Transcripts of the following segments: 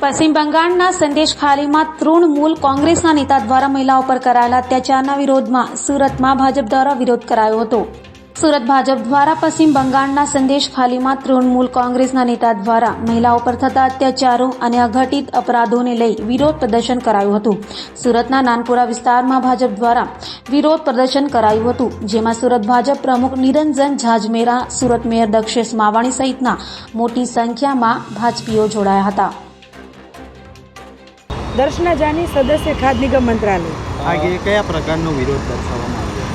પશ્ચિમ બંગાળના સંદેશ ખાલીમાં તૃણમૂલ કોંગ્રેસના નેતા દ્વારા મહિલાઓ પર કરાયેલા અત્યાચારના વિરોધમાં સુરતમાં ભાજપ દ્વારા વિરોધ કરાયો હતો. સુરત ભાજપ દ્વારા પશ્ચિમ બંગાળના સંદેશ ખાલીમાં તૃણમૂલ કોંગ્રેસના નેતા દ્વારા મહિલાઓ પર થતા અત્યાચારો અને અઘટિત અપરાધોને લઈ વિરોધ પ્રદર્શન કરાયું હતું. સુરતના નાનપુરા વિસ્તારમાં ભાજપ દ્વારા વિરોધ પ્રદર્શન કરાયું હતું, જેમાં સુરત ભાજપ પ્રમુખ નિરંજન ઝાજમેરા સુરત મેયર દક્ષેશ માવાણી સહિતના મોટી સંખ્યામાં ભાજપીઓ જોડાયા હતા. દર્શના જાની સદસ્ય ખાદ્ય નિગમ મંત્રાલય. આજે કયા પ્રકારનો વિરોધ દર્શાવવામાં આવ્યો?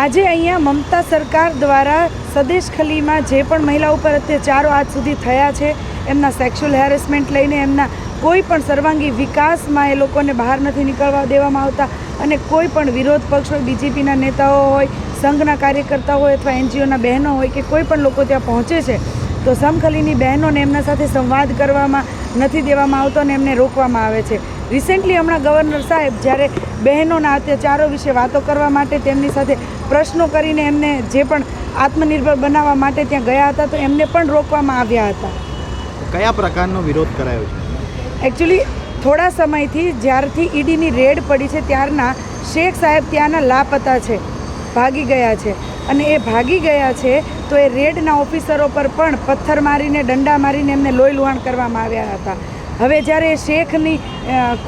આજે અહીંયા મમતા સરકાર દ્વારા સદેશ ખલીમાં જે પણ મહિલા ઉપર અત્યાચારો આજ સુધી થયા છે એમના સેક્સ્યુઅલ હેરેસમેન્ટ લઈને એમના કોઈ પણ સર્વાંગી વિકાસમાં એ લોકોને બહાર નથી નીકળવા દેવામાં આવતા અને કોઈ પણ વિરોધ પક્ષ હોય બીજેપીના નેતાઓ હોય સંઘના કાર્યકર્તાઓ હોય અથવા એનજીઓના બહેનો હોય કે કોઈ પણ લોકો ત્યાં પહોંચે છે તો સમખલીની બહેનોને એમના સાથે સંવાદ કરવામાં નથી દેવામાં આવતો અને એમને રોકવામાં આવે છે. રિસેન્ટલી હમણાં ગવર્નર સાહેબ જ્યારે બહેનોના અત્યાચારો વિશે વાતો કરવા માટે તેમની સાથે પ્રશ્નો કરીને એમને જે પણ આત્મનિર્ભર બનાવવા માટે ત્યાં ગયા હતા તો એમને પણ રોકવામાં આવ્યા હતા. કયા પ્રકારનો વિરોધ કરાયો છે? એકચ્યુઅલી થોડા સમયથી જ્યારથી ઈડીની રેડ પડી છે ત્યારના શેખ સાહેબ ત્યાંના લાપતા છે ભાગી ગયા છે. અને એ ભાગી ગયા છે તો એ રેડના ઓફિસરો પર પણ પથ્થર મારીને દંડા મારીને એમને લોહી લુહાણ કરવામાં આવ્યા હતા. હવે જ્યારે એ શેખની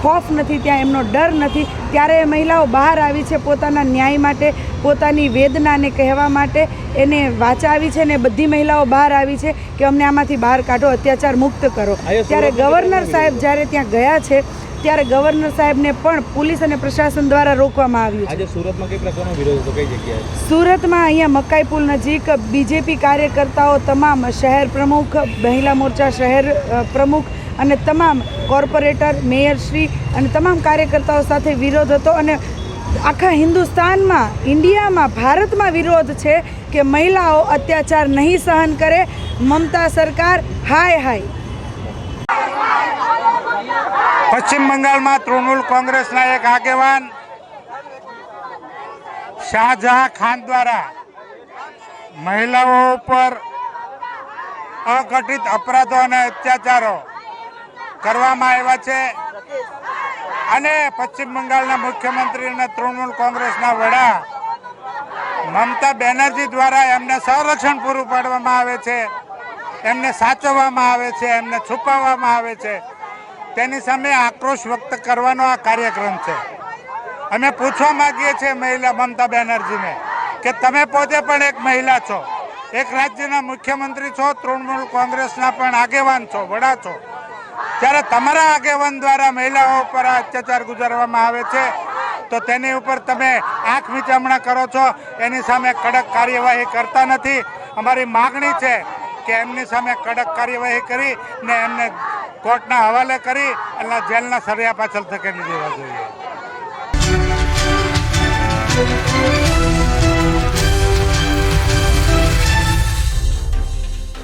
ખોફ નથી ત્યાં એમનો ડર નથી ત્યારે એ મહિલાઓ બહાર આવી છે પોતાના ન્યાય માટે પોતાની વેદનાને કહેવા માટે એને વાચાવી છે ને બધી મહિલાઓ બહાર આવી છે કે અમને આમાંથી બહાર કાઢો અત્યાચાર મુક્ત કરો. ત્યારે ગવર્નર સાહેબ જ્યારે ત્યાં ગયા છે ત્યારે ગવર્નર સાહેબને પણ પોલીસ અને પ્રશાસન દ્વારા રોકવામાં આવ્યું છે. આજે સુરતમાં કઈ પ્રકારનો વિરોધ હતો? કઈ જગ્યાએ? સુરતમાં અહીંયા મકાઈ પુલ નજીક બીજેપી કાર્યકર્તાઓ તમામ શહેર પ્રમુખ મહિલા મોરચા શહેર પ્રમુખ અને તમામ કોર્પોરેટર મેયરશ્રી અને તમામ કાર્યકર્તાઓ સાથે વિરોધ હતો અને આખા હિન્દુસ્તાનમાં ઇન્ડિયામાં ભારતમાં વિરોધ છે કે મહિલાઓ અત્યાચાર નહીં સહન કરે મમતા સરકાર હાય હાય. પશ્ચિમ બંગાળમાં તૃણમૂલ કોંગ્રેસના એક આગેવાન શાહજહાં ખાન દ્વારા મહિલાઓ ઉપર અઘટિત અપરાધો અને અત્યાચારો કરવામાં આવ્યા છે. અને પશ્ચિમ બંગાળના મુખ્યમંત્રી અને તૃણમૂલ કોંગ્રેસના વડા મમતા બેનર્જી દ્વારા એમને સંરક્ષણ પૂરું પાડવામાં આવે છે, એમને સાચવવામાં આવે છે, એમને છુપાવવામાં આવે છે. તેની સામે આક્રોશ વ્યક્ત કરવાનો આ કાર્યક્રમ છે. અમે પૂછવા માગીએ છીએ મહિલા મમતા બેનર્જીને કે તમે પોતે પણ એક મહિલા છો. એક રાજ્યના મુખ્યમંત્રી છો, તૃણમૂલ કોંગ્રેસના પણ આગેવાન છો, વડા છો. ત્યારે તમારા આગેવાન દ્વારા મહિલાઓ પર આ અત્યાચાર ગુજારવામાં આવે છે, તો તેની ઉપર તમે આંખ મીચામણા કરો છો. એની સામે કડક કાર્યવાહી કરતા નથી. અમારી માગણી છે કે એમની સામે કડક કાર્યવાહી કરી ને એમને કોર્ટના હવાલે કરી અને જેલના સળિયા પાછળ ધકેલી દેવા જોઈએ.